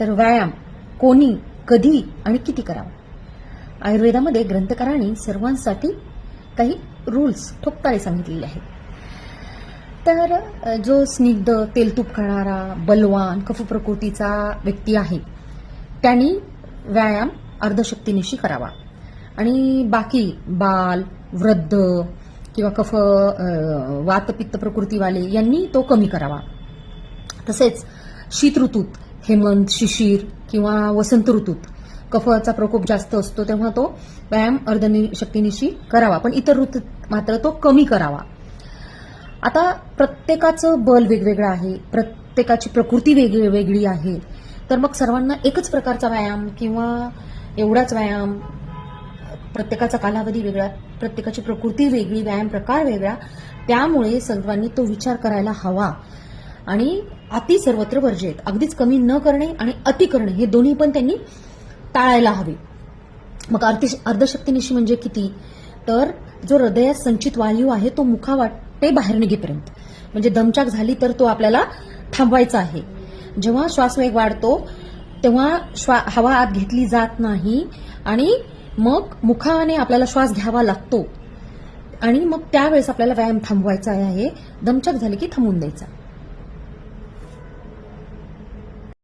तर व्यायाम कोणी कधी आणि किती करावा? आयुर्वेदामध्ये ग्रंथकारांनी सर्वांसाठी काही रूल्स ठोकताळे सांगितलेले आहेत. तर जो स्निग्ध तेलतूप खाणारा बलवान कफ प्रकृतीचा व्यक्ती आहे त्यांनी व्यायाम अर्धशक्तीनिशी करावा. आणि बाकी बाल वृद्ध किंवा कफ वातपित्त प्रकृतीवाले यांनी तो कमी करावा. तसेच शीत ऋतूत हेमंत शिशिर किंवा वसंत ऋतूत. कफाचा प्रकोप जास्त असतो तेव्हा तो व्यायाम अर्धशक्तीनिशी करावा. पण इतर ऋतूत मात्र तो कमी करावा. आता प्रत्येकाचं बल वेगवेगळं आहे. प्रत्येकाची प्रकृती वेगळी वेगळी आहे. तर मग सर्वांना एकच प्रकारचा व्यायाम किंवा एवढाच व्यायाम प्रत्येकाचा कालावधी वेगळा प्रत्येकाची प्रकृती वेगळी व्यायाम प्रकार वेगळा त्यामुळे सर्वांनी तो विचार करायला हवा. आणि अति सर्वत्र वर्जित आहेत. अगदीच कमी न करणे आणि अति करणे हे दोन्ही पण त्यांनी टाळायला हवे. मग अर्धे अर्धशक्तीनिशी म्हणजे किती? तर जो हृदयात संचित वायू आहे तो मुखावाटे बाहेर निघेपर्यंत. म्हणजे दमचाक झाली तर तो आपल्याला थांबवायचा आहे. जेव्हा श्वासवेग वाढतो तेव्हा हवा आत घेतली जात नाही आणि मग मुखाने आपल्याला श्वास घ्यावा लागतो. आणि मग त्यावेळेस आपल्याला व्यायाम थांबवायचा आहे. दमचक झाली की थांबून द्यायचा.